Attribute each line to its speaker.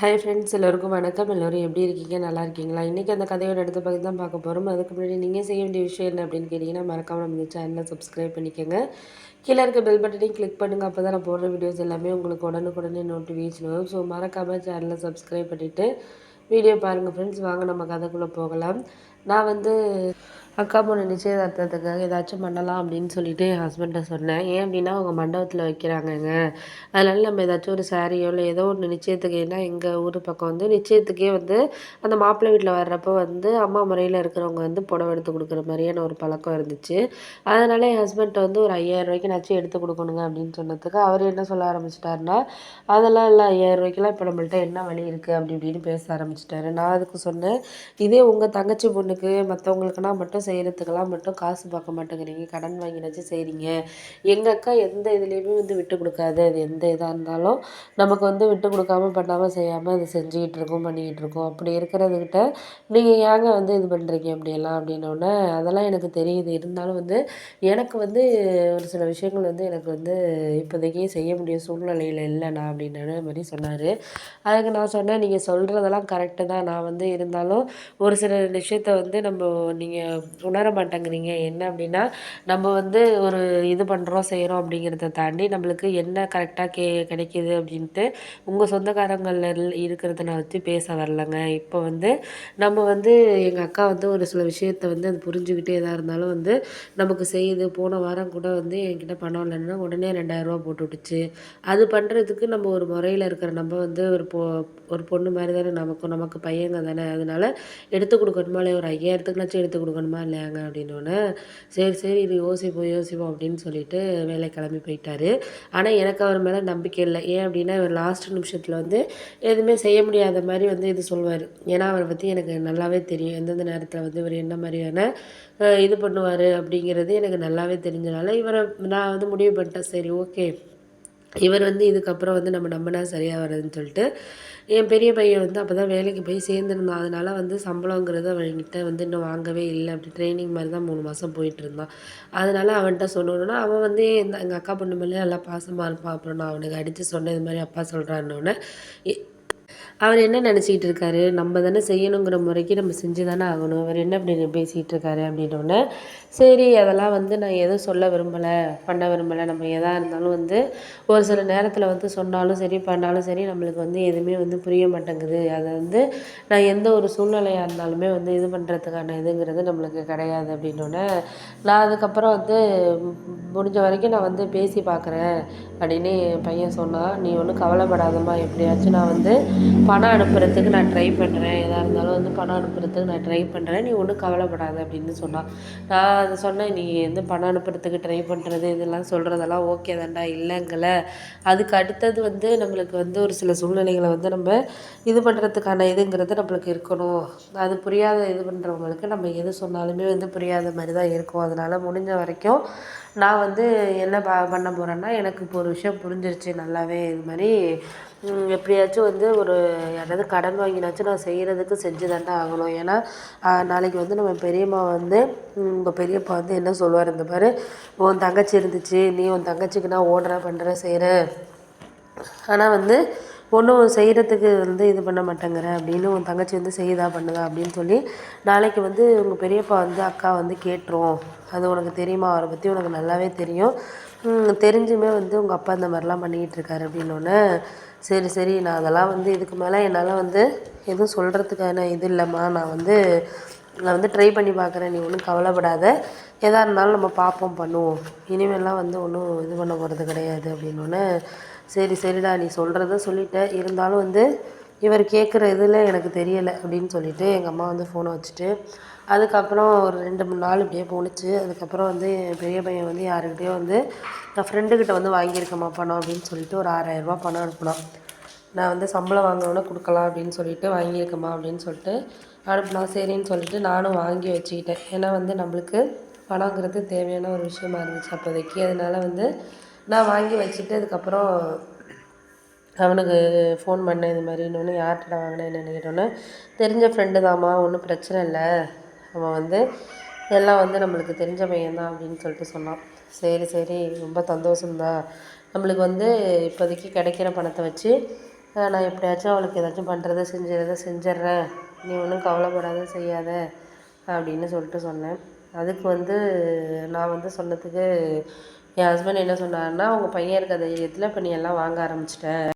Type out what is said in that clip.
Speaker 1: hi friends எல்லோருக்கும் வணக்கம் எல்லோரும் எப்படி இருக்கீங்க நல்லா இருக்கீங்களா இன்றைக்கி அந்த கதையோட அடுத்த பகுதி தான் பார்க்க போகிறோம் அதுக்கு முன்னாடி நீங்கள் செய்ய வேண்டிய விஷயம் என்ன அப்படின்னு கேட்டிங்கன்னா மறக்காமல் நம்ம சேனலை சப்ஸ்கிரைப் பண்ணிக்கோங்க கீழே இருக்க பெல் பட்டனையும் கிளிக் பண்ணுங்கள் அப்போ தான் நான் போடுற வீடியோஸ் எல்லாமே உங்களுக்கு உடனுக்குடனே நோட்டிஃபிகேஷன் வரும் ஸோ மறக்காமல் சேனலை சப்ஸ்கிரைப் பண்ணிவிட்டு வீடியோ பாருங்கள் ஃப்ரெண்ட்ஸ் வாங்க நம்ம கதைக்குள்ளே போகலாம் நான் வந்து அக்கா பொண்ணு நிச்சயதார்த்தத்துக்காக ஏதாச்சும் பண்ணலாம் அப்படின்னு சொல்லிட்டு என் ஹஸ்பண்ட்டை சொன்னேன் ஏன் அப்படின்னா அவங்க மண்டபத்தில் வைக்கிறாங்கங்க அதனால நம்ம ஏதாச்சும் ஒரு சாரியோ இல்லை ஏதோ ஒன்று நிச்சயத்துக்கு ஏன்னா எங்கள் ஊர் பக்கம் வந்து நிச்சயத்துக்கே வந்து அந்த மாப்பிள்ளை வீட்டில் வர்றப்போ வந்து அம்மா முறையில் இருக்கிறவங்க வந்து புடவை எடுத்து கொடுக்குற மாதிரியான ஒரு பழக்கம் இருந்துச்சு அதனால் என் ஹஸ்பண்ட்டை வந்து ஒரு ஐயாயிரம் ரூபாய்க்கு நச்சு எடுத்து கொடுக்கணுங்க அப்படின்னு சொன்னதுக்கு அவர் என்ன சொல்ல ஆரம்பிச்சிட்டாருன்னா அதெல்லாம் இல்லை ஐயாயிரம் ரூபாய்க்கெலாம் இப்போ நம்மள்ட்ட என்ன வழி இருக்குது அப்படி இப்படின்னு பேச ஆரம்பிச்சிட்டாரு நான் அதுக்கு சொன்னேன் இதே உங்கள் தங்கச்சி பொண்ணுக்கு மற்றவங்களுக்குனா மட்டும் செய்கிறதுக்கெல்லாம் மட்டும் காசு பார்க்க மாட்டேங்கிறீங்க கடன் வாங்கினாச்சும் செய்கிறீங்க எங்கள் அக்கா எந்த இதுலேயுமே வந்து விட்டு கொடுக்காது அது எந்த இதாக இருந்தாலும் நமக்கு வந்து விட்டு கொடுக்காம பண்ணாமல் செய்யாமல் அது செஞ்சுக்கிட்டு இருக்கோம் பண்ணிக்கிட்டு இருக்கோம் அப்படி இருக்கிறதுக்கிட்ட நீங்கள் ஏங்க வந்து இது பண்ணுறீங்க அப்படியெல்லாம் அப்படின்னோடனே அதெல்லாம் எனக்கு தெரியுது இருந்தாலும் வந்து எனக்கு வந்து ஒரு சில விஷயங்கள் வந்து எனக்கு வந்து இப்போதைக்கு செய்ய முடிய சூழ்நிலையில் இல்லைண்ணா அப்படின்ற மாதிரி சொன்னார் அதுக்கு நான் சொன்னேன் நீங்கள் சொல்கிறதெல்லாம் கரெக்டு தான் நான் வந்து இருந்தாலும் ஒரு சில விஷயத்த வந்து நம்ம நீங்கள் உணர மாட்டேங்கிறீங்க என்ன அப்படின்னா நம்ம வந்து ஒரு இது பண்ணுறோம் செய்கிறோம் அப்படிங்கிறத தாண்டி நம்மளுக்கு என்ன கரெக்டாக கே கிடைக்கிது அப்படின்ட்டு உங்கள் சொந்தக்காரங்களில் இருக்கிறத நான் வச்சு பேச வரலங்க இப்போ வந்து நம்ம வந்து எங்கள் அக்கா வந்து ஒரு சில விஷயத்த வந்து அது புரிஞ்சுக்கிட்டே எதாக இருந்தாலும் வந்து நமக்கு செய்யுது போன வாரம் கூட வந்து என்கிட்ட பணம் இல்லைன்னா உடனே ரெண்டாயிரரூவா போட்டு விட்டுச்சு அது பண்ணுறதுக்கு நம்ம ஒரு முறையில் இருக்கிற நம்ம வந்து ஒரு பொ ஒரு பொண்ணு மாதிரி தானே நமக்கும் நமக்கு பையங்க தானே அதனால் எடுத்து கொடுக்கணுமா இல்லை ஒரு ஐயாயிரத்துக்குனாச்சும் எடுத்து கொடுக்கணுமா இல்லையாங்க அப்படின்னோடனே சரி சரி இது யோசிப்போம் யோசிப்போம் அப்படின்னு சொல்லிட்டு வேலை கிளம்பி போயிட்டார் ஆனால் எனக்கு அவர் மேலே நம்பிக்கை இல்லை ஏன் அப்படின்னா இவர் லாஸ்ட் நிமிஷத்தில் வந்து எதுவுமே செய்ய முடியாத மாதிரி வந்து இது சொல்லுவார் ஏன்னா அவரை பற்றி எனக்கு நல்லாவே தெரியும் எந்தெந்த நேரத்தில் வந்து இவர் என்ன மாதிரியான இது பண்ணுவார் அப்படிங்கிறது எனக்கு நல்லாவே தெரிஞ்சனால இவரை நான் வந்து முடிவு பண்ணிட்டேன் சரி ஓகே இவர் வந்து இதுக்கப்புறம் வந்து நம்ம நம்பினா சரியாக வர்றதுன்னு சொல்லிட்டு என் பெரிய பையன் வந்து அப்போ தான் வேலைக்கு போய் சேர்ந்துருந்தான் அதனால் வந்து சம்பளங்கிறத அவன்கிட்ட வந்து இன்னும் வாங்கவே இல்லை அப்படி ட்ரைனிங் மாதிரி தான் மூணு மாதம் போயிட்டு இருந்தான் அதனால் அவன்கிட்ட சொன்னோன்னா அவன் வந்து எங்கள் அக்கா பொண்ணு மேலே நல்லா பாசமாக இருப்பான் அப்புறம் நான் அவனுக்கு அடித்து சொன்னது மாதிரி அப்பா சொல்கிறான்னொன்னே அவர் என்ன நினச்சிக்கிட்டு இருக்காரு நம்ம தானே செய்யணுங்கிற முறைக்கு நம்ம செஞ்சு தானே ஆகணும் அவர் என்ன அப்படி பேசிகிட்டு இருக்காரு அப்படின்னோடனே சரி அதெல்லாம் வந்து நான் எதுவும் சொல்ல விரும்பலை பண்ண விரும்பலை நம்ம எதாக இருந்தாலும் வந்து ஒரு சில நேரத்தில் வந்து சொன்னாலும் சரி பண்ணாலும் சரி நம்மளுக்கு வந்து எதுவுமே வந்து புரிய மாட்டேங்குது அதை வந்து நான் எந்த ஒரு சூழ்நிலையாக இருந்தாலுமே வந்து இது பண்ணுறதுக்கான இதுங்கிறது நம்மளுக்கு கிடையாது அப்படின்னோடனே நான் அதுக்கப்புறம் வந்து முடிஞ்ச வரைக்கும் நான் வந்து பேசி பார்க்குறேன் அப்படின்னு என் பையன் சொன்னான் நீ ஒன்றும் கவலைப்படாதம்மா எப்படியாச்சும் நான் வந்து பணம் அனுப்புகிறதுக்கு நான் ட்ரை பண்ணுறேன் எதாக இருந்தாலும் வந்து பணம் அனுப்புகிறதுக்கு நான் ட்ரை பண்ணுறேன் நீ ஒன்றும் கவலைப்படாத அப்படின்னு சொன்னான் நான் அதை சொன்னேன் நீ வந்து பணம் அனுப்புகிறதுக்கு ட்ரை பண்ணுறது இதெல்லாம் சொல்கிறதெல்லாம் ஓகே தான்டா இல்லைங்கள அதுக்கு அடுத்தது வந்து நம்மளுக்கு வந்து ஒரு சில சூழ்நிலைகளை வந்து நம்ம இது பண்ணுறதுக்கான இதுங்கிறது நம்மளுக்கு இருக்கணும் அது புரியாத இது பண்ணுறவங்களுக்கு நம்ம எது சொன்னாலுமே வந்து புரியாத மாதிரி தான் இருக்கும் அதனால் முடிஞ்ச வரைக்கும் நான் வந்து என்ன ப பண்ண போகிறேன்னா எனக்கு ஒரு விஷயம் புரிஞ்சிருச்சு நல்லாவே இது மாதிரி எப்படியாச்சும் வந்து ஒரு யாராவது கடன் வாங்கினாச்சும் நான் செய்கிறதுக்கு செஞ்சு தான் ஆகணும் ஏன்னா நாளைக்கு வந்து நம்ம பெரியம்மா வந்து உங்கள் பெரியப்பா வந்து என்ன சொல்லுவார் இந்த மாதிரி உன் தங்கச்சி இருந்துச்சு நீ உன் தங்கச்சிக்கு நான் ஓடுற பண்ணுற செய்கிற ஆனால் வந்து ஒன்றும் செய்கிறதுக்கு வந்து இது பண்ண மாட்டேங்கிற அப்படின்னு உன் தங்கச்சி வந்து செய்யுதா பண்ணுதா அப்படின்னு சொல்லி நாளைக்கு வந்து உங்கள் பெரியப்பா வந்து அக்கா வந்து கேட்டுரும் அது உனக்கு தெரியுமா அவரை பற்றி உனக்கு நல்லாவே தெரியும் தெரிஞ்சுமே வந்து உங்கள் அப்பா இந்த மாதிரிலாம் பண்ணிக்கிட்டு இருக்காரு அப்படின்னோடனே சரி சரி நான் அதெல்லாம் வந்து இதுக்கு மேலே என்னால் வந்து எதுவும் சொல்கிறதுக்கான இது இல்லைம்மா நான் வந்து நான் வந்து ட்ரை பண்ணி பார்க்குறேன் நீ ஒன்றும் கவலைப்படாத எதாக இருந்தாலும் நம்ம பார்ப்போம் பண்ணுவோம் இனிமேலாம் வந்து ஒன்றும் இது பண்ண போகிறது கிடையாது அப்படின்னோடனே சரி சரிடா நீ சொல்கிறத சொல்லிட்ட இருந்தாலும் வந்து இவர் கேட்குற இதில் எனக்கு தெரியலை அப்படின்னு சொல்லிட்டு எங்கள் அம்மா வந்து ஃபோனை வச்சுட்டு அதுக்கப்புறம் ஒரு ரெண்டு மூணு நாள் இப்படியே போணுச்சு அதுக்கப்புறம் வந்து என் பெரிய பையன் வந்து யாருக்கிட்டேயோ வந்து நான் ஃப்ரெண்டுக்கிட்ட வந்து வாங்கியிருக்கேம்மா பணம் அப்படின்னு சொல்லிட்டு ஒரு ஆறாயிரரூபா பணம் அனுப்பினான் நான் வந்து சம்பளம் வாங்கினோடனே கொடுக்கலாம் அப்படின்னு சொல்லிட்டு வாங்கியிருக்கேம்மா அப்படின்னு சொல்லிட்டு அனுப்புனா சரின்னு சொல்லிட்டு நானும் வாங்கி வச்சுக்கிட்டேன் ஏன்னா வந்து நம்மளுக்கு பணங்கிறது தேவையான ஒரு விஷயமா இருந்துச்சு அப்போதைக்கு அதனால் வந்து நான் வாங்கி வச்சுட்டு அதுக்கப்புறம் அவனுக்கு ஃபோன் பண்ணேன் இது மாதிரி இன்னொன்று யார்கிட்ட வாங்கினேன் என்னென்னு கேட்டோன்னே தெரிஞ்ச ஃப்ரெண்டு தாம்மா ஒன்றும் பிரச்சனை இல்லை அவன் வந்து எல்லாம் வந்து நம்மளுக்கு தெரிஞ்ச பையன்தான் அப்படின்னு சொல்லிட்டு சொன்னான் சரி சரி ரொம்ப சந்தோஷம்தான் நம்மளுக்கு வந்து இப்போதைக்கு கிடைக்கிற பணத்தை வச்சு நான் எப்படியாச்சும் அவளுக்கு ஏதாச்சும் பண்ணுறத செஞ்சுறத செஞ்சிட்றேன் நீ ஒன்றும் கவலைப்படாத செய்யாத அப்படின்னு சொல்லிட்டு சொன்னேன் அதுக்கு வந்து நான் வந்து சொன்னதுக்கு என் ஹஸ்பண்ட் என்ன சொன்னாருன்னா அவங்க பையன் இருக்க தைரியத்தில் இப்போ நீ எல்லாம் வாங்க ஆரம்பிச்சிட்ட